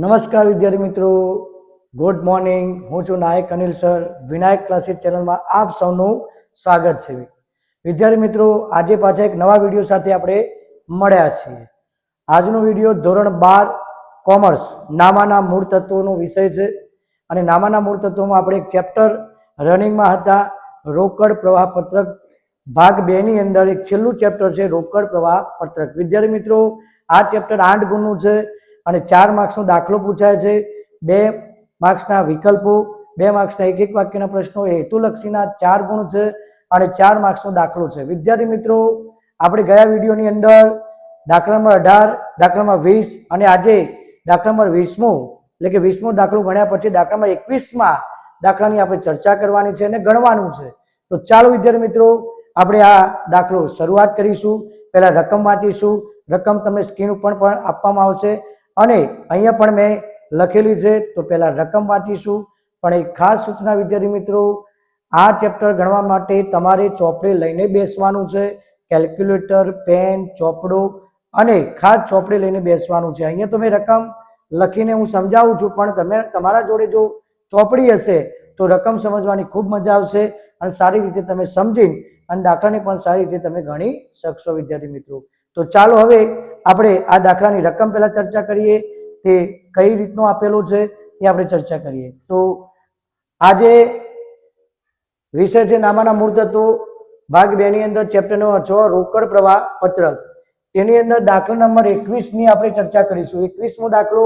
નમસ્કાર વિદ્યાર્થી મિત્રો. ગુડ મોર્નિંગ હું છું નાયક અનિલ સર. વિનાયક ક્લાસીસ ચેનલમાં આપ સૌનું સ્વાગત છે. વિદ્યાર્થી મિત્રો, આજે પાછા એક નવા વીડિયો સાથે આપણે મળ્યા છીએ. આજનો વીડિયો ધોરણ બાર, કોમર્સ, નામાના મૂળ તત્વોનો વિષય છે. અને નામાના મૂળ તત્વોમાં આપણે એક ચેપ્ટર રનિંગમાં હતા. રોકડ પ્રવાહ પત્રક ભાગ બે ની અંદર એક છેલ્લું ચેપ્ટર છે રોકડ પ્રવાહ પત્રક. વિદ્યાર્થી મિત્રો, આ ચેપ્ટર આઠ ગુણનું છે. અને ચાર માર્ક્સનો દાખલો પૂછાય છે. બે માર્ક્સના વિકલ્પો, બે માર્ક્સના એક એક વાક્યના પ્રશ્નો હેતુલક્ષીના ચાર ગુણ છે અને ચાર માર્ક્સનો દાખલો છે. વિદ્યાર્થી મિત્રો, આપણે ગયા વિડીયોની અંદર દાખલા નંબર અઢાર, દાખલા નંબર વીસ અને આજે દાખલા નંબર વીસમો એટલે કે વીસમો દાખલો ગણ્યા પછી દાખલા નંબર એકવીસમાં દાખલાની આપણે ચર્ચા કરવાની છે અને ગણવાનું છે. તો ચાલો વિદ્યાર્થી મિત્રો, આપણે આ દાખલો શરૂઆત કરીશું. પહેલાં રકમ વાંચીશું. રકમ તમને સ્ક્રીન ઉપર પણ આપવામાં આવશે. અને અહીંયા પણ મેં લખેલી છે, તો પહેલાં રકમ વાંચીશું. પણ એક ખાસ સૂચના વિદ્યાર્થી મિત્રો, આ ચેપ્ટર ગણવા માટે તમારે ચોપડી લઈને બેસવાનું છે. કેલ્ક્યુલેટર, પેન, ચોપડો અને ખાસ ચોપડી લઈને બેસવાનું છે. અહીંયા તો મેં રકમ લખીને હું સમજાવું છું, પણ તમે તમારા જોડે જો ચોપડી હશે, તો રકમ સમજવાની ખૂબ મજા આવશે અને સારી રીતે તમે સમજીને અને દાખલાને પણ સારી રીતે તમે ગણી શકશો વિદ્યાર્થી મિત્રો. તો ચાલો હવે આપણે આ દાખલાની રકમ પહેલાં ચર્ચા કરીએ, તે કઈ રીતનું આપેલું છે એ આપણે ચર્ચા કરીએ. તો આજે વિષય છે નામાના મૂળ તત્વો, ભાગ બે ની અંદર ચેપ્ટર નંબર છ, રોકડ પ્રવાહ પત્રક તેની અંદર દાખલા નંબર એકવીસની આપણે ચર્ચા કરીશું. એકવીસમો દાખલો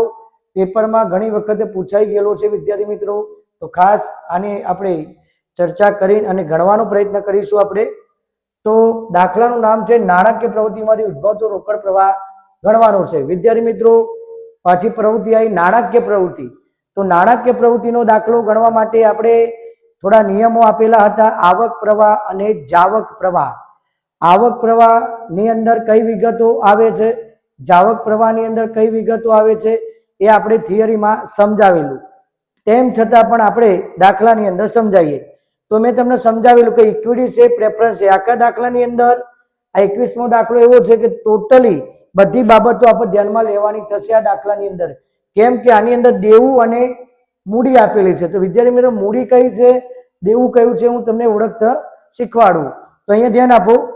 પેપરમાં ઘણી વખતે પૂછાઈ ગયેલો છે વિદ્યાર્થી મિત્રો. તો ખાસ આની આપણે ચર્ચા કરી અને ગણવાનો પ્રયત્ન કરીશું આપણે. તો દાખલાનું નામ છે નાણાકીય પ્રવૃત્તિમાંથી ઉદ્ભવતો રોકડ પ્રવાહ ગણવાનો છે. વિદ્યાર્થી મિત્રો, પાછી પ્રવૃત્તિ આવી નાણાકીય પ્રવૃત્તિ. તો નાણાકીય પ્રવૃત્તિનો દાખલો ગણવા માટે આપણે થોડા નિયમો આપેલા હતા. આવક પ્રવાહ અને જાવક પ્રવાહ. આવક પ્રવાહની અંદર કઈ વિગતો આવે છે? જાવક પ્રવાહની અંદર કઈ વિગતો આવે છે? એ આપણે થિયરીમાં સમજાવેલું. તેમ છતાં પણ આપણે દાખલાની અંદર સમજાવીએ. તો મેં તમને સમજાવેલું કે ઇક્વિટી છે પ્રેફરન્સ છે. આખા દાખલાની અંદર આ એકવીસમો દાખલો એવો છે કે ટોટલી બધી બાબતો આપણે ધ્યાનમાં લેવાની થશે આ દાખલાની અંદર. કેમ કે આની અંદર દેવું અને મૂડી આપેલી છે. તો વિદ્યાર્થી મિત્રો, મૂડી કઈ છે? દેવું કયું છે? હું તમને ઓળખતા શીખવાડું. તો અહીંયા ધ્યાન આપો.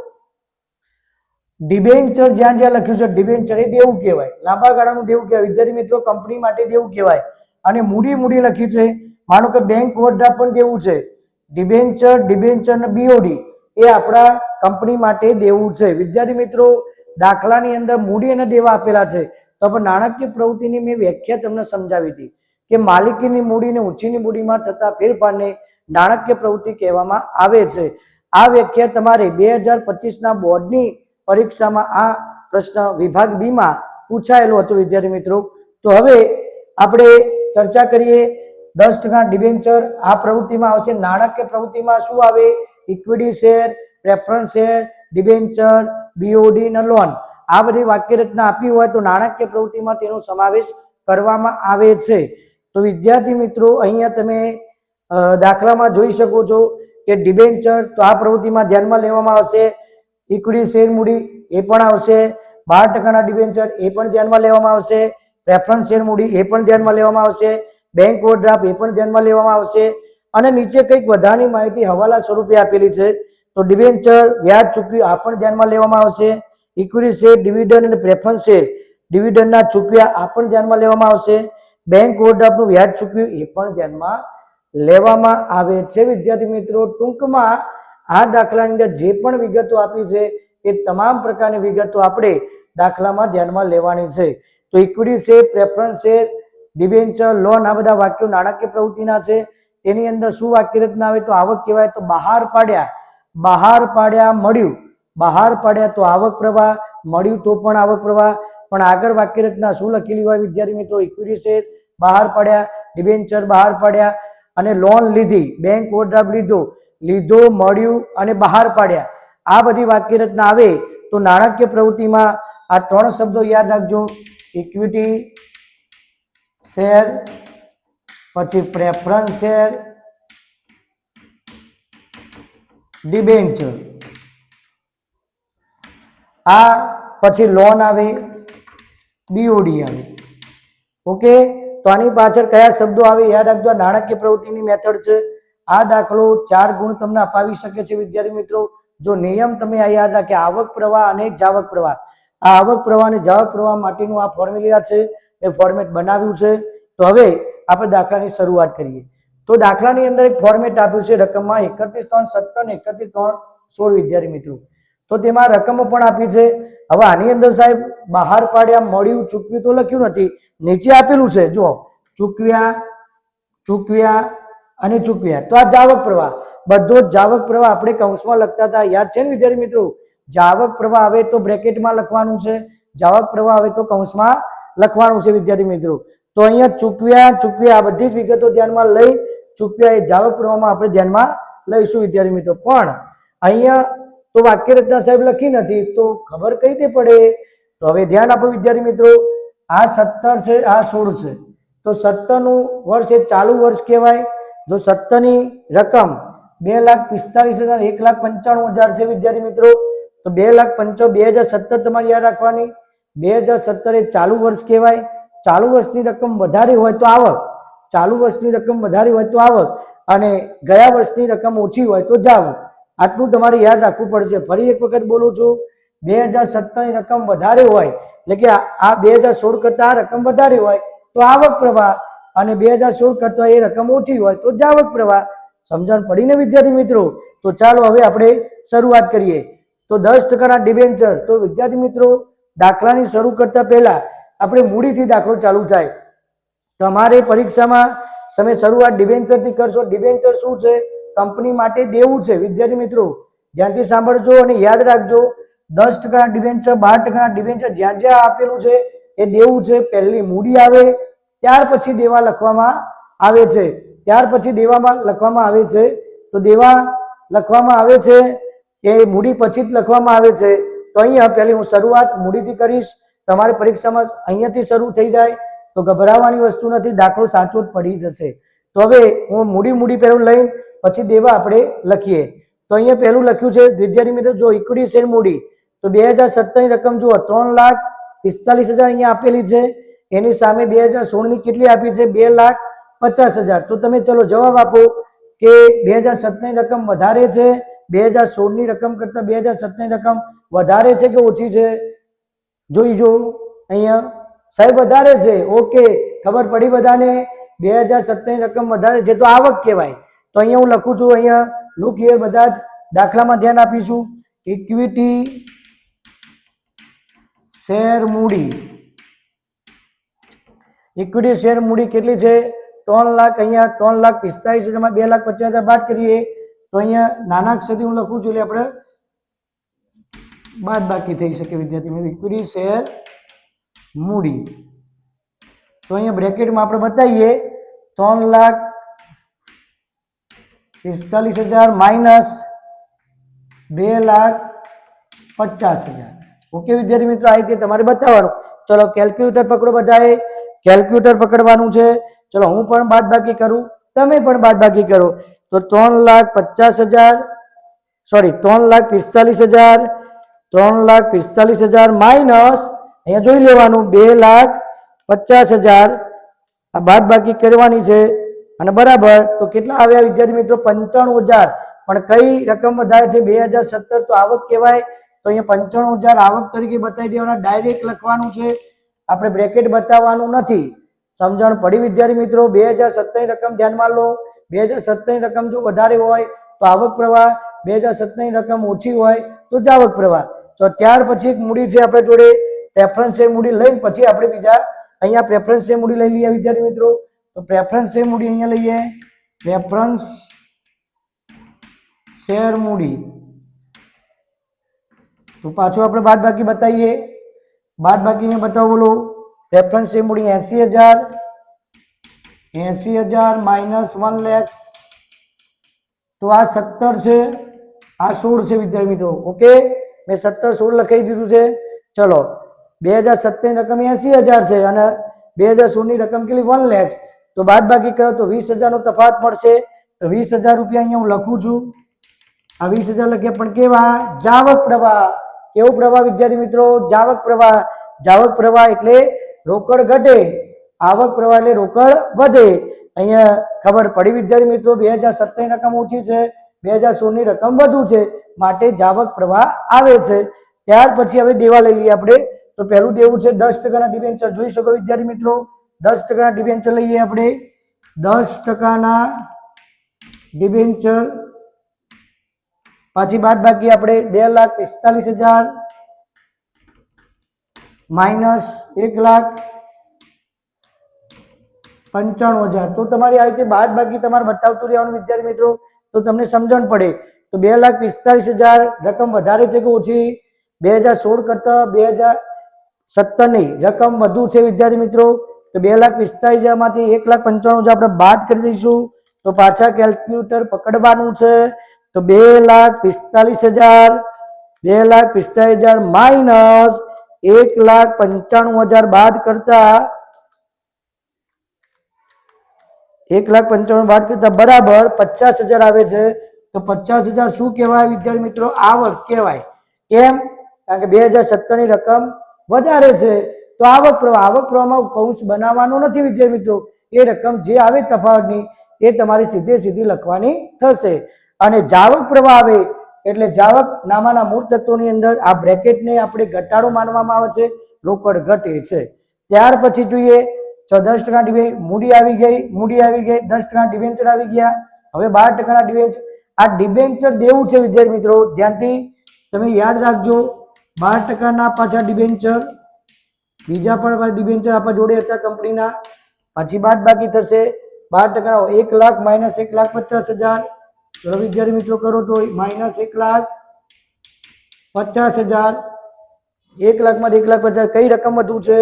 ડિબેન્ચર જ્યાં જ્યાં લખ્યું છે, ડિબેન્ચર એ દેવું કહેવાય. લાંબા ગાળાનું દેવું કહેવાય. વિદ્યાર્થી મિત્રો, કંપની માટે દેવું કહેવાય. અને મૂડી મૂડી લખ્યું છે. માનો કે બેંક ઓવરડ્રાફ્ટ પણ દેવું છે. ડિબેન્ચર ડિબેન્ચર અને બીઓડી એ આપણા કંપની માટે દેવું છે. વિદ્યાર્થી મિત્રો, દાખલાની અંદર મૂડી અને દેવા આપેલા છે. તો પણ નાણાકીય પ્રવૃત્તિની મેં વ્યાખ્યા તમને સમજાવી હતી કે માલિકીની મૂડી અને ઊંચીની મૂડીમાં થતા ફેરફારને નાણાકીય પ્રવૃત્તિ કહેવામાં આવે છે. આ વ્યાખ્યા તમારે બે હજાર પચીસના બોર્ડની પરીક્ષામાં આ પ્રશ્ન વિભાગ બીમાં પૂછાયેલો હતો વિદ્યાર્થી મિત્રો. તો હવે આપણે ચર્ચા કરીએ દસ ટકા ડિબેન્ચર, આ પ્રવૃત્તિમાં આવશે. નાણાકીય પ્રવૃત્તિમાં શું આવે? Equity share preference share debenture BOD અને લોન આ બધી વાક્ય રચના આપી હોય તો નાણાકીય પ્રવૃત્તિમાં તેનો સમાવેશ કરવામાં આવે છે. તો વિદ્યાર્થી મિત્રો, અહીંયા તમે દાખલામાં જોઈ શકો છો કે ડિબેન્ચર તો આ પ્રવૃત્તિમાં ધ્યાનમાં લેવામાં આવશે. ઇક્વિટી શેર મૂડી, એ પણ આવશે. બાર ટકાના ડિબેન્ચર એ પણ ધ્યાનમાં લેવામાં આવશે. પ્રેફરન્સ શેર મૂડી, એ પણ ધ્યાનમાં લેવામાં આવશે. બેંક ઓવરડ્રાફ્ટ એ પણ ધ્યાનમાં લેવામાં આવશે. અને નીચે કંઈક વધારાની માહિતી હવાલા સ્વરૂપે આપેલી છે. તો ડિબેન્ચર વ્યાજ ચૂકવ્યું આ પણ ધ્યાનમાં લેવામાં આવશે. ઇક્વિટી શેર ડિવિડન્ડ અને પ્રેફરન્સ શેર ડિવિડન્ડના ચૂકવ્યા આ પણ ધ્યાનમાં લેવામાં આવશે. બેંક ઓવરડ્રાફ્ટનું વ્યાજ ચૂકવ્યું એ પણ ધ્યાનમાં લેવામાં આવે છે. વિદ્યાર્થી મિત્રો, ટૂંકમાં આ દાખલાની અંદર જે પણ વિગતો આપી છે એ તમામ પ્રકારની વિગતો આપણે દાખલામાં ધ્યાનમાં લેવાની છે. તો equity share preference share debenture, loan આ બધા વાક્યો નાણાકીય પ્રવૃત્તિના છે. તેની અંદર શું વાક્ય રચના આવે તો આવક કહેવાય તો બહાર પાડ્યા. બહાર પાડ્યા મળ્યું. બહાર પાડ્યા તો આવક પ્રવાહ, મળ્યું તો પણ આવક પ્રવાહ. પણ આગળ વાક્ય રચના શું લખેલી હોય વિદ્યાર્થી મિત્રો? ઇક્વિટી શેર બહાર પાડ્યા, ડિબેન્ચર, બહાર પાડ્યા અને લોન લીધી. બેંક ઓવરડ્રાફ્ટ લીધો. લીધો, મળ્યું અને બહાર પાડ્યા. આ બધી વાક્ય રચના આવે તો નાણાકીય પ્રવૃત્તિમાં આ ત્રણ શબ્દો યાદ રાખજો. ઇક્વિટી શેર, પછી પ્રેફરન્સ શેર ડિબેન્ચર આ પછી લોન આવે બીઓડી આવે. ઓકે તો આની પાછળ કયા શબ્દો આવે, યાદ રાખજો નાણાકીય પ્રવૃત્તિની મેથડ છે. આ દાખલો ચાર ગુણ તમને અપાવી શકે છે, વિદ્યાર્થી મિત્રો. જો નિયમ તમે આ યાદ રાખે, આવક પ્રવાહ અને જાવક પ્રવાહ. આ આવક પ્રવાહ અને જાવક પ્રવાહ માટેનું આ ફોર્મ્યુલા છે. એ ફોર્મેટ બનાવ્યું છે. તો હવે આપણે દાખલાની શરૂઆત કરીએ. તો દાખલાની અંદર એક ફોર્મેટ આપ્યું છે રકમમાં એકત્રીસ ત્રણ સત્તર ને એકત્રીસ ત્રણ સોળ વિદ્યાર્થી મિત્રો. તો તેમાં રકમો પણ આપી છે. હવે આની અંદર સાહેબ બહાર પાડ્યા, મળ્યું, ચૂકવ્યું તો લખ્યું નથી. નીચે આપેલું છે, જુઓ. ચૂકવ્યા ચૂકવ્યા અને ચૂકવ્યા. તો આ જાવક પ્રવાહ. બધો જ જાવક પ્રવાહ આપણે કૌંસમાં લખતા હતા. યાદ છે ને વિદ્યાર્થી મિત્રો? જાવક પ્રવાહ આવે તો બ્રેકેટમાં લખવાનું છે. જાવક પ્રવાહ આવે તો કૌંસમાં લખવાનું છે વિદ્યાર્થી મિત્રો. તો અહીંયા ચૂકવ્યા ચૂકવ્યા આ બધી જ વિગતો ધ્યાનમાં લઈ, ચૂકવ્યા એ જાવક પ્રવાહમાં આપણે ધ્યાનમાં લઈશું વિદ્યાર્થી મિત્રો. પણ અહીંયા તો વાક્ય રચના સાહેબ લખી નથી, તો ખબર કઈ રીતે પડે? તો હવે ધ્યાન આપો વિદ્યાર્થી મિત્રો, આ સત્તર છે, આ સોળ છે. તો સત્તરનું વર્ષ એ ચાલુ વર્ષ કહેવાય. જો સત્તરની રકમ બે લાખ પિસ્તાલીસ હજાર, એક લાખ પંચાણું હજાર છે વિદ્યાર્થી મિત્રો, તો બે લાખ પંચો, બે હજાર સત્તર તમારે યાદ રાખવાની. બે હજાર સત્તર એ ચાલુ વર્ષ કહેવાય. ચાલુ વર્ષની રકમ વધારે હોય તો આવક. ચાલુ વર્ષની રકમ વધારે હોય તો આવક. અને ગયા વર્ષની રકમ ઓછી હોય તો જાવક. આટલું તમારે યાદ રાખવું પડશે. ફરી એક વખત બોલું છું. બે હજાર સત્તરની રકમ વધારે હોય, એટલે કે આ- બે હજાર સોળ કરતાં આ રકમ વધારે હોય, તો આવક પ્રવાહ. અને બે હજાર સોળ કરતાં એ રકમ ઓછી હોય, તો જાવક પ્રવાહ. સમજણ પડીને વિદ્યાર્થી મિત્રો? તો ચાલો હવે આપણે શરૂઆત કરીએ. તો દસ ટકાના ડિબેન્ચર તો વિદ્યાર્થી મિત્રો દાખલાની શરૂ કરતા પહેલા આપણે મૂડીથી દાખલો ચાલુ થાય. તમારે પરીક્ષામાં તમે શરૂઆત ડિબેન્ચરથી કરશો. ડિબેન્ચર શું છે? કંપની માટે દેવું છે. વિદ્યાર્થી મિત્રો, ધ્યાનથી સાંભળજો અને યાદ રાખજો. દસ ટકાના ડિબેન્ચર બાર ટકાના ડિબેન્ચર જ્યાં જ્યાં આપેલું છે એ દેવું છે. પહેલી મૂડી આવે, ત્યાર પછી દેવા લખવામાં આવે છે. ત્યાર પછી દેવામાં લખવામાં આવે છે. તો દેવા લખવામાં આવે છે. એ મૂડી પછી જ લખવામાં આવે છે. તો અહીંયા પહેલી હું શરૂઆત મૂડીથી કરીશ. તમારે પરીક્ષામાં અહીંયાથી શરૂ થઈ જાય તો ગભરાવાની વસ્તુ નથી, દાખલો સાચો જ પડી જશે. તો હવે હું મૂડી મૂડી પહેલું લઈને પછી દેવા આપણે લખીએ. તો અહીંયા પહેલું લખ્યું છે, વિદ્યાર્થી મિત્રો, જો ઇક્વિટી શેર મૂડી, તો બે હજાર સત્તરની રકમ જુઓ, ત્રણ લાખ પિસ્તાલીસ હજાર અહીંયા આપેલી છે. એની સામે બે હજાર સોળની કેટલી આપી છે? બે લાખ પચાસ હજાર. તો તમે ચલો જવાબ આપો કે બે હજાર સત્તરની રકમ વધારે છે બે હજાર સોળની રકમ કરતાં બે હજાર સત્તરની રકમ વધારે છે કે ઓછી છે? જોઈ જો. અહીંયા સાહેબ વધારે છે. ઓકે ખબર પડી બધાને? બે હજાર સત્તરની રકમ વધારે છે તો આવક કહેવાય. તો અહીંયા હું લખું છું અહીંયા. લુક હિયર બધા જ દાખલામાં ધ્યાન આપીશું. ઇક્વિટી શેર મૂડી. ઇક્વિટી શેર મૂડી કેટલી છે? ત્રણ લાખ અહીંયા ત્રણ લાખ પિસ્તાલીસ હજારમાં બે લાખ પચાસ હજાર બાદ કરીએ. તો અહીંયા નાના અક્ષરથી હું લખું છું એટલે આપણે બાદ બાકી થઈ શકે વિદ્યાર્થી મિત્રો ઇક્વિટી શેર મૂડી. તો અહીંયા બ્રેકેટમાં આપણે બતાવીએ, ત્રણ લાખ પિસ્તાલીસ હજાર માઇનસ બે લાખ પચાસ હજાર. ઓકે વિદ્યાર્થી મિત્રો, આ રીતે તમારે બતાવવાનું. ચલો કેલ્ક્યુલેટર પકડો બધાએ. કેલ્ક્યુલેટર પકડવાનું છે. ચલો હું પણ બાદ બાકી કરું, તમે પણ બાદ બાકી કરો. તો ત્રણ લાખ પચાસ હજાર સોરી ત્રણ લાખ પિસ્તાલીસ હજાર, ત્રણ લાખ પિસ્તાલીસ હજાર માઇનસ, અહીંયા જોઈ લેવાનું, બે લાખ પચાસ હજાર. આ બાદ બાકી કરવાની છે. અને બરાબર, તો કેટલા આવ્યા વિદ્યાર્થી મિત્રો? પંચાણું હજાર. પણ કઈ રકમ વધારે છે? બે હજાર સત્તર તો આવક કહેવાય. તો અહીંયા પંચાણું હજાર આવક તરીકે બતાવી દેવાના. ડાયરેક્ટ લખવાનું છે. આપણે બ્રેકેટ બતાવવાનું નથી. સમજણ પડી વિદ્યાર્થી મિત્રો? બે હજાર સત્તરની રકમ ધ્યાનમાં લો. બે હજાર સત્તરની રકમ જો વધારે હોય તો આવક પ્રવાહ, બે હજાર સત્તરની રકમ ઓછી હોય તો જાવક પ્રવાહ. તો ત્યાર પછી એક મૂડી છે આપણે જોડે પ્રેફરન્સ શેર મૂડી લઈને પછી આપણે બીજા અહીંયા પ્રેફરન્સ શેર મૂડી લઈ લઈએ વિદ્યાર્થી મિત્રો. તો પ્રેફરન્સ શેર મૂડી અહીંયા લઈએ. પ્રેફરન્સ શેર મૂડી. તો પાછું આપણે બાદ બાકી બતાવીએ. બાદ બાકી અહીંયા બતાવો બોલો. રેફરન્સ શેર મૂડી એસી હજાર એસી હજાર માઇનસ વન લેક્સ તો આ સત્તર છે, આ સોળ છે વિદ્યાર્થી મિત્રો. ઓકે મેં સત્તર સોળ લખાઈ દીધું છે. ચલો. બે હજાર સત્તરની રકમ એસી હજાર છે અને બે હજાર સોળની રકમ કેટલી? વન લેક્સ તો બાદ બાકી કરો તો વીસ હજારનો તફાત મળશે. તો વીસ હજાર રૂપિયા અહીંયા હું લખું છું. આ વીસ હજાર લખ્યા પણ કેવા? જાવક પ્રવાહ. કેવો પ્રવાહ વિદ્યાર્થી મિત્રો? જાવક પ્રવાહ. જાવક પ્રવાહ એટલે રોકડ ઘટે. આવક પ્રવાહ એટલે રોકડ વધે. અહીંયા ખબર પડી વિદ્યાર્થી મિત્રો, બે હજાર સત્તરની રકમ ઓછી છે, બે હજાર સોળની રકમ વધુ છે, માટે જાવક પ્રવાહ આવે છે. ત્યાર પછી હવે દેવા લઈ લઈએ આપણે. તો પહેલું દેવું છે દસ ટકાના ડિબેન્ચર. જોઈ શકો વિદ્યાર્થી મિત્રો, દસ ટકાના ડિબેન્ચર લઈએ આપણે. દસ ટકાના ડિબેન્ચર. પાછી બાદ બાકી આપણે બે લાખ પિસ્તાલીસ હજાર માઇનસ એક લાખ પંચાણું હજાર. તો તમારી આ રીતે બાદ બાકી તમારે બતાવતું રહેવાનું વિદ્યાર્થી મિત્રો, તો તમને સમજણ પડે. તો બે લાખ પિસ્તાલીસ હજાર રકમ વધારે છે કે ઓછી? બે હજાર સોળ કરતા બે હજાર સત્તરની રકમ વધુ છે વિદ્યાર્થી મિત્રો, તો બે લાખ પિસ્તાલીસ હજારમાંથી એક લાખ પંચાણું હજાર આપણે બાદ કરી દઈશું. તો પાછા કેલ્ક્યુલેટર પકડવાનું છે. તો બે લાખ પિસ્તાલીસ હજાર, બે લાખ પિસ્તાલીસ હજાર માઇનસ એક લાખ પંચાણું હજાર બાદ કરતા એક લાખ પંચાવન બાદ કરતા બરાબર પચાસ હજાર આવે છે. તો પચાસ હજાર શું કહેવાય વિદ્યાર્થી મિત્રો? આવક કહેવાય. કેમ? કારણ કે બે હજાર સત્તરની રકમ વધારે છે. તો આવક પ્રવાહ, આવક પ્રવાહમાં કૌંસ બનાવવાનો નથી વિદ્યાર્થી મિત્રો. એ રકમ જે આવે તફાવતની, એ તમારી સીધે સીધી લખવાની થશે. અને જાવક પ્રવાહ આવે, એટલે જાવક નામાના મૂળ તત્વોની અંદર આ બ્રેકેટને આપણે ઘટાડો માનવામાં આવે છે. રોકડ ઘટે છે. ત્યાર પછી જોઈએ તો દસ ટકા ડિબે મૂડી આવી ગઈ, મૂડી આવી ગઈ, દસ ટકા ડિબેન્ચર આવી ગયા. હવે બાર ટકાના ડિબેન્ચર આ ડિબેન્ચર દેવું છે વિદ્યાર્થી મિત્રો. ધ્યાનથી તમે યાદ રાખજો, બાર ટકાના પાછા ડિબેન્ચર, બીજા પણ ડિબેન્ચર આપણા જોડે હતા કંપનીના. પછી બાદ બાકી થશે. બાર ટકાના એક લાખ માઇનસ એક લાખ પચાસ હજાર. વિદ્યાર્થી મિત્રો કરો તો માઇનસ એક લાખ પચાસ હજાર. એક લાખમાં એક લાખ પચાસ, કઈ રકમ વધુ છે?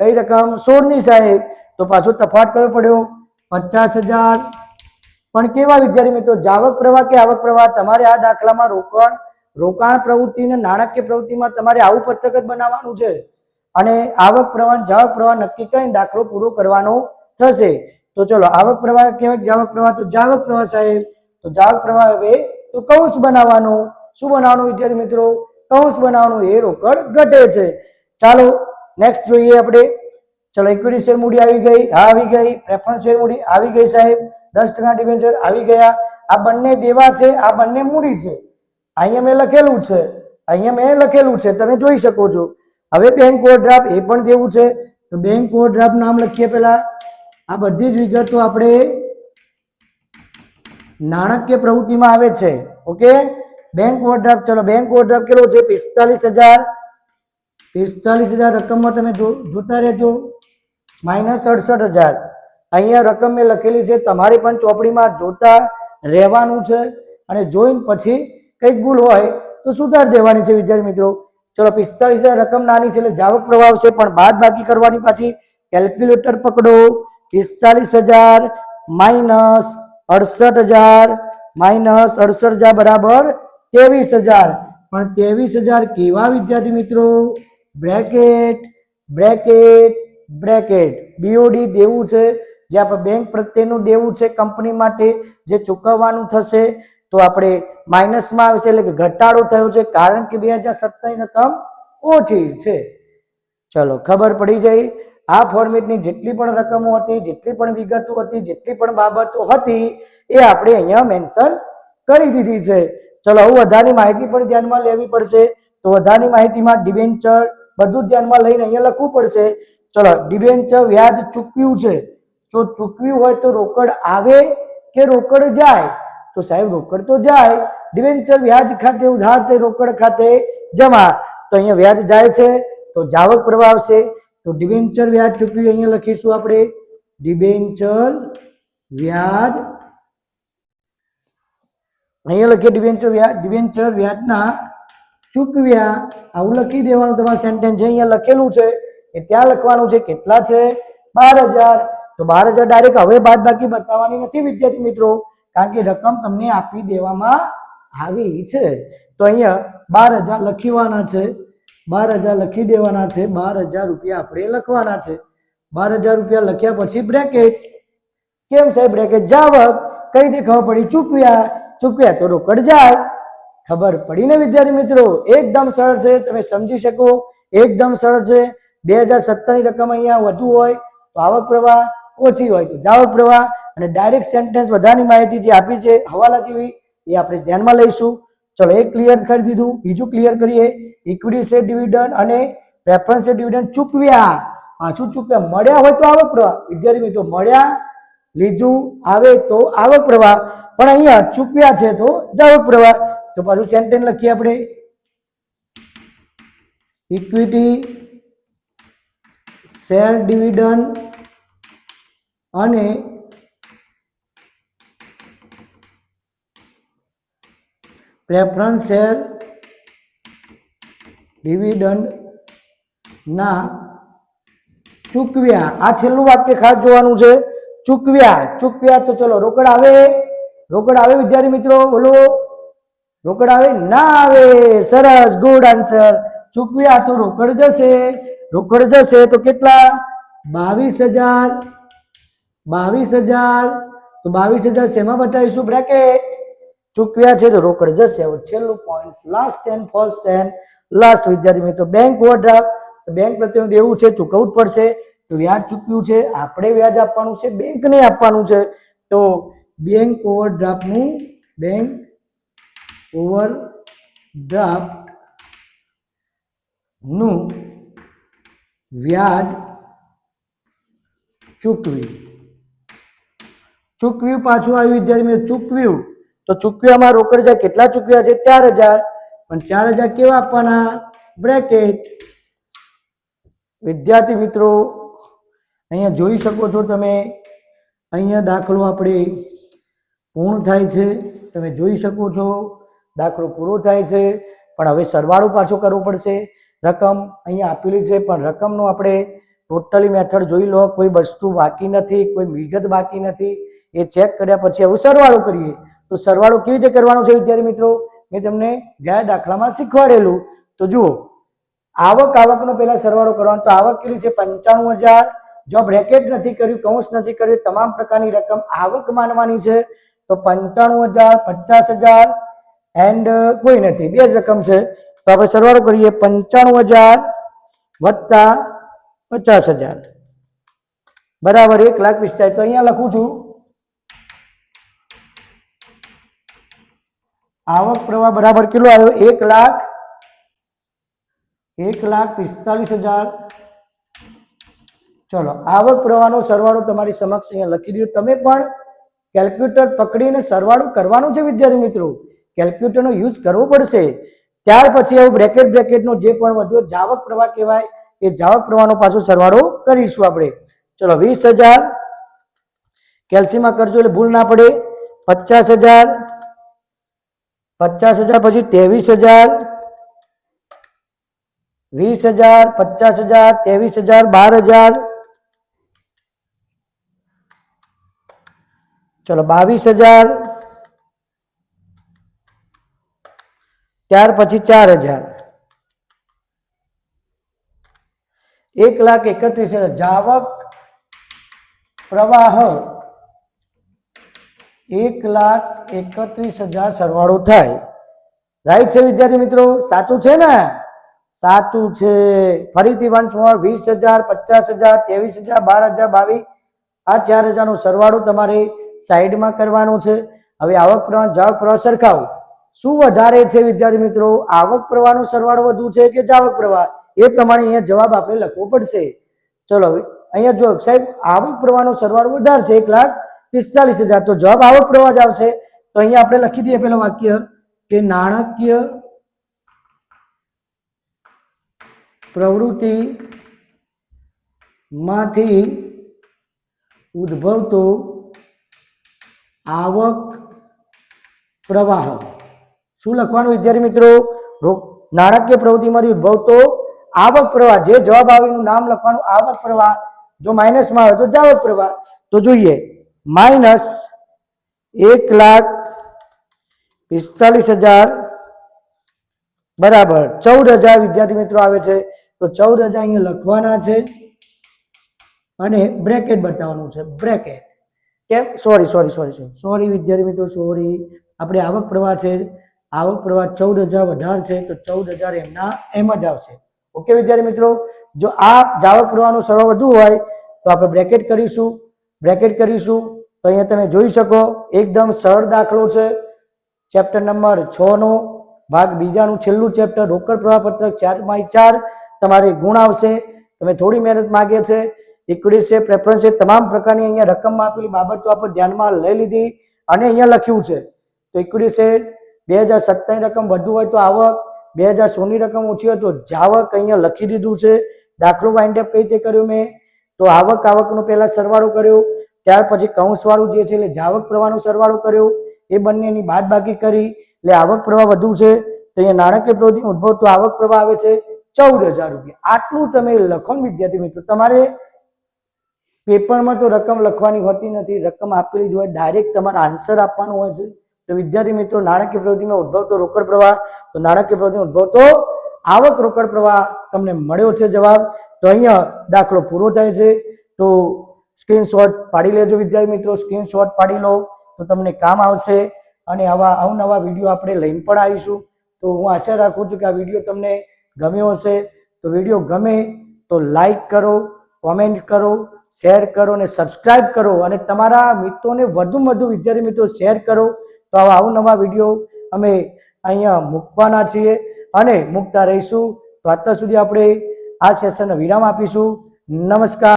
કઈ રકમ? સોળની સાહેબ. તો પાછો તફાત કયો પડ્યો? પચાસ હજાર. પણ કેવા વિદ્યાર્થી મિત્રો, જાવક પ્રવાહ કે આવક પ્રવાહ? તમારે આ દાખલામાં રોકાણ રોકાણ પ્રવૃત્તિ અને નાણાકીય પ્રવૃત્તિમાં તમારે આવું પત્રક જ બનાવવાનું છે. અને આવક પ્રવાહ, જાવક પ્રવાહ નક્કી કરીને દાખલો પૂરો કરવાનો થશે. તો ચલો, આવક પ્રવાહ કહેવાય જાવક પ્રવાહ? તો જાવક પ્રવાહ સાહેબ. તો જાવક પ્રવાહ હવે તો કૌંસ બનાવવાનું. શું બનાવવાનું વિદ્યાર્થી મિત્રો? કૌંસ બનાવવાનું એ રોકડ ઘટે છે. ચાલો નેક્સ્ટ જોઈએ આપણે. ચલો ઇક્વિટી શેર મૂડી આવી ગઈ, હા આવી ગઈ પ્રેફરન્સ શેર મૂડી આવી ગઈ સાહેબ. દસ ટકા ડિબેન્ચર આવી ગયા. આ બંને દેવા છે, આ બંને મૂડી છે. અહીંયા મેં લખેલું છે. અહીંયા મેં લખેલું છે. તમે જોઈ શકો છો. હવે બેંક ઓવરડ્રાફ્ટ એ પણ દેવું છે. તો બેંક ઓવરડ્રાફ્ટ નામ લખીએ પહેલા. આ બધી જ વિગતો આપણે નાણાકીય પ્રવૃત્તિમાં આવે છે. ઓકે બેંક ઓવરડ્રાફ્ટ ચલો બેંક ઓવરડ્રાફ્ટ કેટલો છે? પિસ્તાલીસ હજાર પિસ્તાલીસ હજાર રકમમાં તમે જોતા રહેજો. માઇનસ અડસઠ હજાર. અહીંયા રકમ મેં લખેલી છે, તમારી પણ ચોપડીમાં જોતા રહેવાનું છે અને જોઈને પછી કંઈક ભૂલ હોય તો સુધાર દેવાની છે, વિદ્યાર્થી મિત્રો. ચલો, પિસ્તાલીસ હજાર રકમ નાની છે એટલે જાવક પ્રવાહ આવશે, પણ બાદ બાકી કરવાની પાછી કેલ્ક્યુલેટર પકડો. પિસ્તાલીસ હજાર માઇનસ અડસઠ હજાર. માઇનસ અડસઠ હજાર બરાબર ત્રેવીસ હજાર. પણ ત્રેવીસ હજાર કેવા વિદ્યાર્થી મિત્રો? Bracket bracket bracket. બીઓડી દેવું છે. જે આપણે બેંક પ્રત્યેનું દેવું છે કંપની માટે જે ચૂકવવાનું થશે, તો આપણે માઇનસમાં આવે છે એટલે કે ઘટાડો થયો છે. કારણ કે બે હજાર સત્તાની રકમ ઓછી છે. ચલો, ખબર પડી જાય આ ફોર્મેટની જેટલી પણ રકમો હતી, જેટલી પણ વિગતો હતી, જેટલી પણ બાબતો હતી, એ આપણે અહીંયા મેન્શન કરી દીધી છે. ચલો હવે વધારાની માહિતી પણ ધ્યાનમાં લેવી પડશે. તો વધારાની માહિતીમાં ડિબેન્ચર બધું ધ્યાનમાં લઈને અહીંયા લખવું પડશે. ચલો, ડિબેન્ચર વ્યાજ ચૂકવ્યું છે. જો ચૂકવ્યું હોય તો રોકડ આવે કે રોકડ જાય? તો સાહેબ, રોકડ તો જાય. ડિબેન્ચર વ્યાજ ખાતે, ઉધાર તે રોકડ ખાતે જમા. તો અહીંયા વ્યાજ જાય છે, તો જાવક પ્રવાહ આવશે તો ડિબેન્ચર વ્યાજ ચૂકવ્યું, અહીંયા લખીશું આપણે. ડિબેન્ચર વ્યાજ. અહીંયા લખીએ ડિબેન્ચર વ્યાજ, ડિબેન્ચર વ્યાજના ચૂકવ્યા. આવું લખી દેવાનું તમારે સેન્ટેન્સ જે અહીંયા લખેલું છે, એ ત્યાં લખવાનું છે. કેટલા છે? બાર હજાર. તો બાર હજાર ડાયરેક્ટ હવે બાદ બાકી બતાવવાની નથી વિદ્યાર્થી મિત્રો, કારણ કે રકમ તમને આપી દેવામાં આવી છે. તો અહીંયા બાર હજાર લખીવાના છે. બાર હજાર લખી દેવાના છે. બાર હજાર રૂપિયા આપણે લખવાના છે. બાર હજાર રૂપિયા લખ્યા પછી બ્રેકેટ. કેમ સાહેબ? બ્રેકેટ જાવક. કઈ રીતે ખબર પડી? ચૂકવ્યા. ચૂકવ્યા તો રોકડ જાય ખબર પડી ને વિદ્યાર્થી મિત્રો? એકદમ સરળ છે, તમે સમજી શકો. એકદમ સરળ છે. બે હજાર સત્તરની રકમ અહીંયા વધુ હોય તો આવક પ્રવાહ ઓછી હોય તો જાવક પ્રવાહ અને ડાયરેક્ટ સેન્ટેન્સ બધાની માહિતી જે આપી છે, હવાલા જેવી, એ આપણે ધ્યાનમાં લઈશું. ચલો, એક ક્લિયર કરી દીધું. બીજું ક્લિયર કરીએ. ઇક્વિટી શેર ડિવિડન્ડ અને પ્રેફરન્સ શેર ડિવિડન્ડ ચૂકવ્યા. પાછું ચૂકવ્યા? મળ્યા હોય તો આવક પ્રવાહ. વિદ્યાર્થી મિત્રો, મળ્યા, લીધું, આવે તો આવક પ્રવાહ. પણ અહીંયા ચૂકવ્યા છે તો જાવક પ્રવાહ. તો પાછું સેન્ટેન્સ લખીએ આપણે. ઇક્વિટી શેર ડિવિડન્ડ અને પ્રેફરન્સ શેર ડિવિડન્ડ ના ચૂકવ્યા. આ છેલ્લું વાક્ય ખાસ જોવાનું છે. ચૂકવ્યા. ચૂકવ્યા તો ચલો રોકડ આવે. રોકડ આવે વિદ્યાર્થી મિત્રો, બોલો. રોકડ આવે ના આવે. સરસ ગુડ આન્સર ચૂકવ્યા તો રોકડ જશે. રોકડ જશે તો કેટલા? બાવીસ હજાર. બાવીસ હજાર. તો બાવીસ હજાર શેમાં બતાવીશું? બ્રેકેટ ચૂકવ્યા છે તો રોકડ જશે. હવે છેલ્લું point last ten first ten last વિદ્યાર્થી મિત્રો બેંક ઓવરડ્રાફ્ટ બેંક પ્રતિનિધિ એવું છે, ચૂકવવું પડશે. તો વ્યાજ ચૂક્યું છે. આપણે વ્યાજ આપવાનું છે. બેંકને આપવાનું છે. તો બેંક ઓવરડ્રાફ્ટનું બેંક ઓવરડ્રાફ્ટ ડ્રાફ્ટનું વ્યાજ ચૂકવ્યું ચૂકવ્યું પાછું આવ્યું વિદ્યાર્થી મેં ચૂકવ્યું. તો ચૂકવ્યામાં રોકડ હજાર કેટલા ચૂકવ્યા છે? ચાર હજાર. પણ ચાર હજાર કેવા આપવાના? બ્રેકેટ. વિદ્યાર્થી મિત્રો, અહીંયા જોઈ શકો છો તમે. અહીંયા દાખલો આપણે પૂર્ણ થાય છે. તમે જોઈ શકો છો. દાખલો પૂરો થાય છે, પણ હવે સરવાળો પાછો કરવો પડશે. રકમ અહીંયા આપેલી છે, પણ રકમનું આપણે ટોટલી મેથડ જોઈ લો, કોઈ વસ્તુ બાકી નથી, કોઈ વિગત બાકી નથી. એ ચેક કર્યા પછી હવે સરવાળો કરીએ. તો સરવાળો કેવી રીતે કરવાનો છે વિદ્યાર્થી મિત્રો? મેં તમને ગયા દાખલામાં શીખવાડેલું. તો જુઓ, આવક આવકનો પહેલા સરવાળો કરવાનો. તો આવક કેટલી છે? પંચાણું હજાર. જો બ્રેકેટ નથી કર્યું, કૌંસ નથી કર્યું, તમામ પ્રકારની રકમ આવક માનવાની છે. તો પંચાણું હજાર, પચાસ હજાર એન્ડ કોઈ નથી. બે જ રકમ છે. તો આપણે સરવાળો કરીએ પંચાણું હજાર વત્તા પચાસ હજાર. બરાબર એક લાખ પિસ્તાલીસ. તો અહીંયા લખું છું. આવક પ્રવાહ બરાબર કેટલો આવ્યો? એક લાખ એક લાખ પિસ્તાલીસ હજાર. ચલો, આવક પ્રવાહનો સરવાળો તમારી સમક્ષ અહીંયા લખી દીધો તમે પણ કેલ્ક્યુલેટર પકડીને સરવાળો કરવાનો છે, વિદ્યાર્થી મિત્રો. કેલ્ક્યુલેટરનો યુઝ કરવો પડશે. ત્યાર પછી હવે બ્રેકેટ બ્રેકેટનો જે પણ વધ્યો, જાવક પ્રવાહ કહેવાય, એ જાવક પ્રવાહનો પાછો સરવાળો કરીશું આપણે. ચલો, વીસ હજાર. કેલ્સીમાં કરજો એટલે ભૂલ ના પડે. પચાસ હજાર. પચાસ હજાર પછી ત્રેવીસ હજાર. વીસ હજાર, પચાસ હજાર, ત્રેવીસ હજાર, બાર હજાર. ચલો, બાવીસ હજાર. ત્યાર પછી ચાર હજાર. એક લાખ એકત્રીસ હજાર. જાવક પ્રવાહ એક લાખ એકત્રીસ હજાર સરવાળો થાય. રાઈટ છે વિદ્યાર્થી મિત્રો? સાચું છે ને? સાચું છે. ફરીથી વન્સ મોર વીસ હજાર, પચાસ હજાર, ત્રેવીસ હજાર, બાર હજાર, બાવીસ. આ ચાર હજારનો સરવાળો તમારે સાઈડમાં કરવાનો છે. હવે આવક પ્રવાહ, જાવક પ્રવાહ સરખાવો. શું વધારે છે વિદ્યાર્થી મિત્રો? આવક પ્રવાહનો સરવાળો વધુ છે કે જાવક પ્રવાહ? એ પ્રમાણે અહીંયા જવાબ આપણે લખવો પડશે. ચલો અહીંયા જો સાહેબ, આવક પ્રવાહનો સરવાળો વધારે છે એક લાખ પિસ્તાલીસ હજાર. તો જવાબ આવક પ્રવાહ જ આવશે. તો અહીંયા આપણે લખી દઈએ પેલું વાક્ય કે નાણાકીય પ્રવૃત્તિ માંથી ઉદ્ભવતો આવક પ્રવાહ. શું લખવાનું વિદ્યાર્થી મિત્રો? નાણાકીય પ્રવૃત્તિમાંથી ઉદ્ભવતો આવક પ્રવાહ, જે જવાબ આવે એનું નામ લખવાનું આવક પ્રવાહ, જો માઇનસમાં આવે તો જાવક પ્રવાહ. તો જોઈએ માઇનસ એક લાખ પિસ્તાલીસ હજાર બરાબર ચૌદ હજાર વિદ્યાર્થી મિત્રો આવે છે. તો ચૌદ હજાર અહીંયા લખવાના છે અને બ્રેકેટ બતાવવાનું છે. બ્રેકેટ. કેમ? Sorry sorry sorry sorry sorry વિદ્યાર્થી મિત્રો સોરી આપણે આવક પ્રવાહ છે આવક પ્રવાહ ચૌદ હજાર વધાર છે, તો ચૌદ હજાર એમના એમ જ આવશે. ઓકે, વિદ્યાર્થી મિત્રો? જો આ જાવક પ્રવાહનો સરળ વધુ હોય, તો આપણે બ્રેકેટ કરીશું. બ્રેકેટ કરીશું, તો અહીંયા તમે જોઈ શકો, એકદમ સરળ દાખલો છે. ચેપ્ટર નંબર છ નો ભાગ બીજાનું છેલ્લું ચેપ્ટર, રોકડ પ્રવાહ પત્રક ચાર માય ચાર. તમારે ગુણ આવશે, તમે થોડી મહેનત માગે છે. ઇક્વિટી છે પ્રેફરન્સ છે, તમામ પ્રકારની અહીંયા રકમમાં આપેલી બાબતો આપણે ધ્યાનમાં લઈ લીધી. અને અહીંયા લખ્યું છે. તો ઇક્વિટી બે હજાર સત્તાની રકમ વધુ હોય તો આવક, બે હજાર સોની રકમ ઓછી હોય તો જાવક અહીંયા લખી દીધું છે. દાખલો વાઇન્ડ અપ કઈ રીતે કર્યો મેં? તો આવક, આવકનો પહેલાં સરવાળો કર્યો. ત્યાર પછી કૌંસવાળું જે છે એટલે જાવક પ્રવાહનો સરવાળો કર્યો. એ બંનેની બાદબાકી કરી. એટલે આવક પ્રવાહ વધુ છે. તો અહીંયા નાણાકીય પ્રવૃત્તિ ઉદ્ભવ તો આવક પ્રવાહ આવે છે ચૌદ હજાર રૂપિયા. આટલું તમે લખો વિદ્યાર્થી મિત્રો. તમારે પેપરમાં તો રકમ લખવાની હોતી નથી. રકમ આપેલી જ હોય. ડાયરેક્ટ તમારે આન્સર આપવાનો હોય છે. તો વિદ્યાર્થી મિત્રો, નાણાકીય પ્રવૃત્તિનો ઉદ્ભવતો રોકડ પ્રવાહ, તો નાણાકીય પ્રવૃત્તિમાં ઉદ્ભવતો આવક રોકડ પ્રવાહ તમને મળ્યો છે જવાબ. તો અહીંયા દાખલો પૂરો થાય છે. તો સ્ક્રીનશોટ પાડી લેજો વિદ્યાર્થી મિત્રો, સ્ક્રીનશોટ પાડી લો, તો તમને કામ આવશે. અને આવા અવનવા વીડિયો આપણે લઈને પણ આવીશું. તો હું આશા રાખું છું કે આ વીડિયો તમને ગમ્યો હશે. તો વીડિયો ગમે તો લાઈક કરો, કોમેન્ટ કરો, શેર કરો અને સબસ્ક્રાઈબ કરો. અને તમારા મિત્રોને વધુમાં વધુ વિદ્યાર્થી મિત્રો શેર કરો. તો આવા અવનવા વીડિયો અમે અહીંયા મૂકવાના છીએ અને મૂકતા રહીશું. તો અત્યાર સુધી આપણે આ સેશનનો વિરામ આપીશું. નમસ્કાર.